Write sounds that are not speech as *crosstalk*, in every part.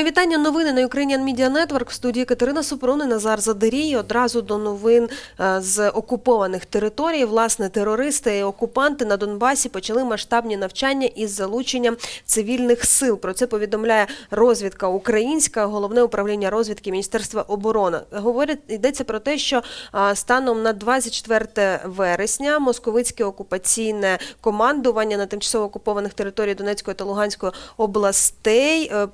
Мої вітання. Новини на Ukrainian Media Network в студії Катерина Супрун і Назар Задерій. Одразу до новин е, з окупованих територій. Власне, терористи і окупанти на Донбасі почали масштабні навчання із залученням цивільних сил. Про це повідомляє розвідка українська, головне управління розвідки Міністерства оборони. Говорять, йдеться про те, що станом на 24 вересня московицьке окупаційне командування на тимчасово окупованих територій Донецької та Луганської областей е,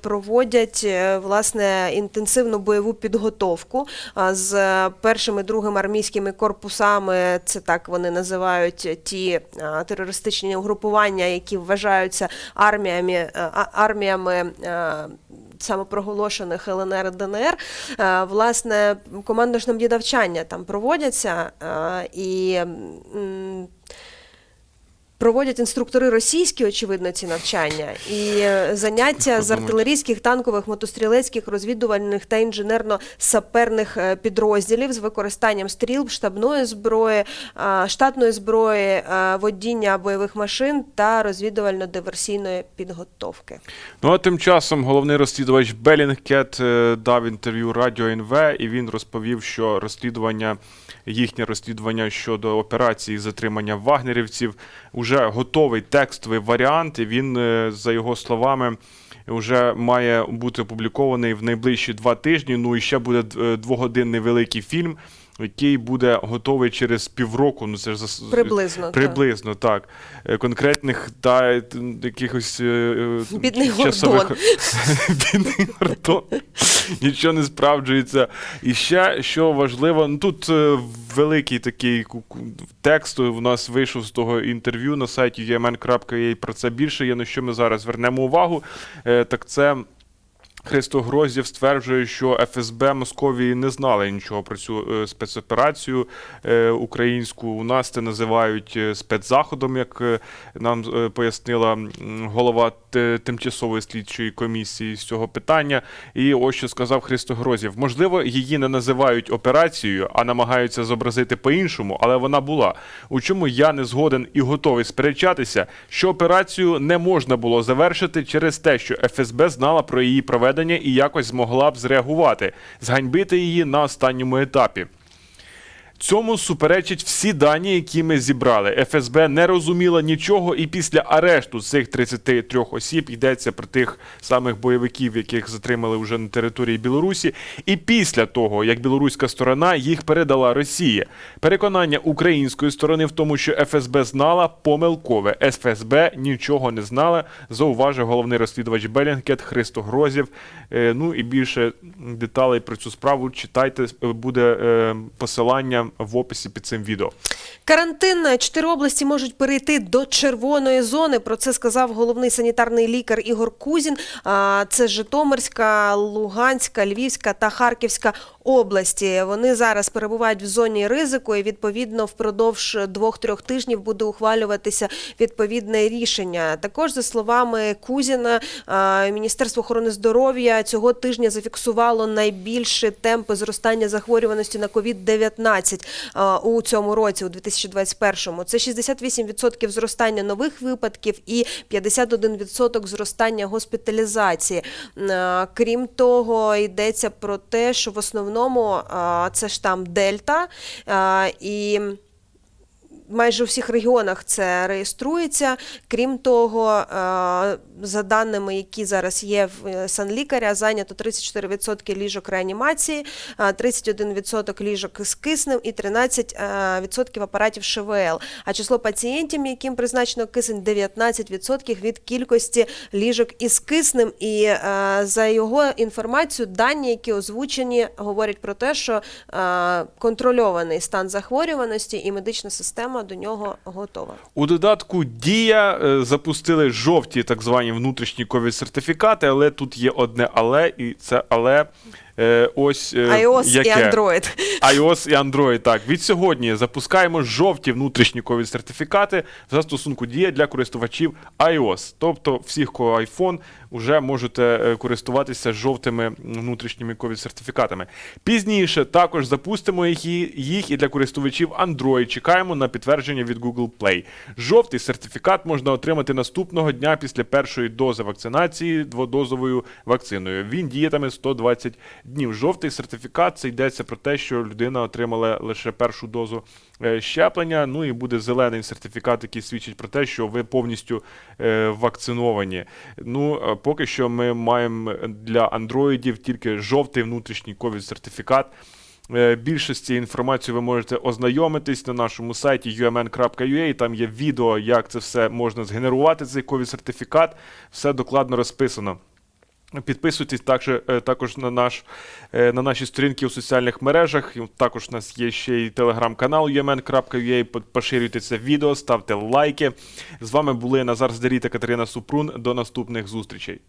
проводять е, власне інтенсивну бойову підготовку з е, першим і другим армійськими корпусами. Це так вони називають ті терористичні угрупування, які вважаються арміями е, арміями. е, Самопроголошених ЛНР ДНР, Е, власне, командно-штабні навчання там проводяться е, і проводять інструктори російські, очевидно, ці навчання, і е, заняття з артилерійських, танкових, мотострілецьких, розвідувальних та інженерно-саперних е, підрозділів з використанням стріл, штабної зброї, штатної зброї, водіння бойових машин та розвідувально-диверсійної підготовки. Ну а тим часом головний розслідувач Белінгкет дав інтерв'ю Радіо НВ, і він розповів, що розслідування, їхнє розслідування щодо операції затримання вагнерівців вже готовий текстовий варіант. І він, е, за його словами, вже має бути опублікований в найближчі два тижні. Ну і ще буде е, двогодинний великий фільм. Який буде готовий через півроку, ну це ж за Приблизно, приблизно так. Е, Конкретних та якихось е, е, Бідний часових Гордон. *laughs* бідний Гордон. *laughs* Нічого не справджується. І ще що важливо, ну тут великий такий текст у нас вийшов з того інтерв'ю на сайті umn.ua, про це більше є, на що ми зараз звернемо увагу. Так це. Христо Гроздєв стверджує, що ФСБ Московії не знали нічого про цю е, спецоперацію е, українську. У нас це називають е, спецзаходом, як нам пояснила голова тимчасової слідчої комісії з цього питання. І ось що сказав Христо Гроздєв. Можливо, її не називають операцією, а намагаються зобразити по-іншому, але вона була. У чому я не згоден і готовий сперечатися, що операцію не можна було завершити через те, що ФСБ знала про її проведення і якось змогла б зреагувати, зганьбити її на останньому етапі. Цьому суперечать всі дані, які ми зібрали. ФСБ не розуміла нічого, і після арешту цих 33 осіб йдеться про тих самих бойовиків, яких затримали вже на території Білорусі. І після того, як білоруська сторона їх передала Росії. Переконання української сторони в тому, що ФСБ знала помилкове. ФСБ нічого не знала, зауважив головний розслідувач Белінгкет Христо Грозів. Е, Ну і більше деталей про цю справу читайте. е, Буде е, посилання в описі під цим відео. Карантин чотири області можуть перейти до червоної зони. Про це сказав головний санітарний лікар Ігор Кузін. Це Житомирська, Луганська, Львівська та Харківська області. Вони зараз перебувають в зоні ризику, і відповідно впродовж двох-трьох тижнів буде ухвалюватися відповідне рішення. Також за словами Кузіна, Міністерство охорони здоров'я цього тижня зафіксувало найбільші темпи зростання захворюваності на COVID-19 у цьому році, у 2021-му. Це 68% зростання нових випадків і 51% зростання госпіталізації. Крім того, йдеться про те, що в основному а, це штам Дельта і. Майже у всіх регіонах це реєструється. Крім того, е, за даними, які зараз є в е, санлікаря, зайнято 34% ліжок реанімації, е, 31% ліжок з киснем і 13% апаратів ШВЛ. А число пацієнтів, яким призначено кисень, 19% від кількості ліжок із киснем. І е, за його інформацією, дані, які озвучені, говорять про те, що е, контрольований стан захворюваності і медична система до нього готова. У додатку Дія е, запустили жовті так звані внутрішні ковід сертифікати, але тут є одне але, і це але ось е, iOS яке. і Android. iOS і Android. Так, від сьогодні запускаємо жовті внутрішні ковід сертифікати в застосунку Дія для користувачів iOS. Тобто, всіх, кого iPhone, вже можете е, користуватися жовтими внутрішніми ковід сертифікатами. Пізніше також запустимо їх і- їх і для користувачів Android. Чекаємо на підтвердження від Google Play. Жовтий сертифікат можна отримати наступного дня після першої дози вакцинації дводозовою вакциною. Він діятиме 120 днів. Жовтий сертифікат це йдеться про те, що людина отримала лише першу дозу е, щеплення. Ну і буде зелений сертифікат, який свідчить про те, що ви повністю е, вакциновані. Ну е, поки що ми маємо для андроїдів тільки жовтий внутрішній ковід сертифікат. Більше з цією інформацією ви можете ознайомитись на нашому сайті umn.ua. Там є відео, як це все можна згенерувати, цей ковід сертифікат. Все докладно розписано. Підписуйтесь також, е, також на, наш, е, на наші сторінки у соціальних мережах. Також у нас є ще й телеграм-канал umn.ua. По- Поширюйте це відео, ставте лайки. З вами були Назар Здарій та Катерина Супрун. До наступних зустрічей.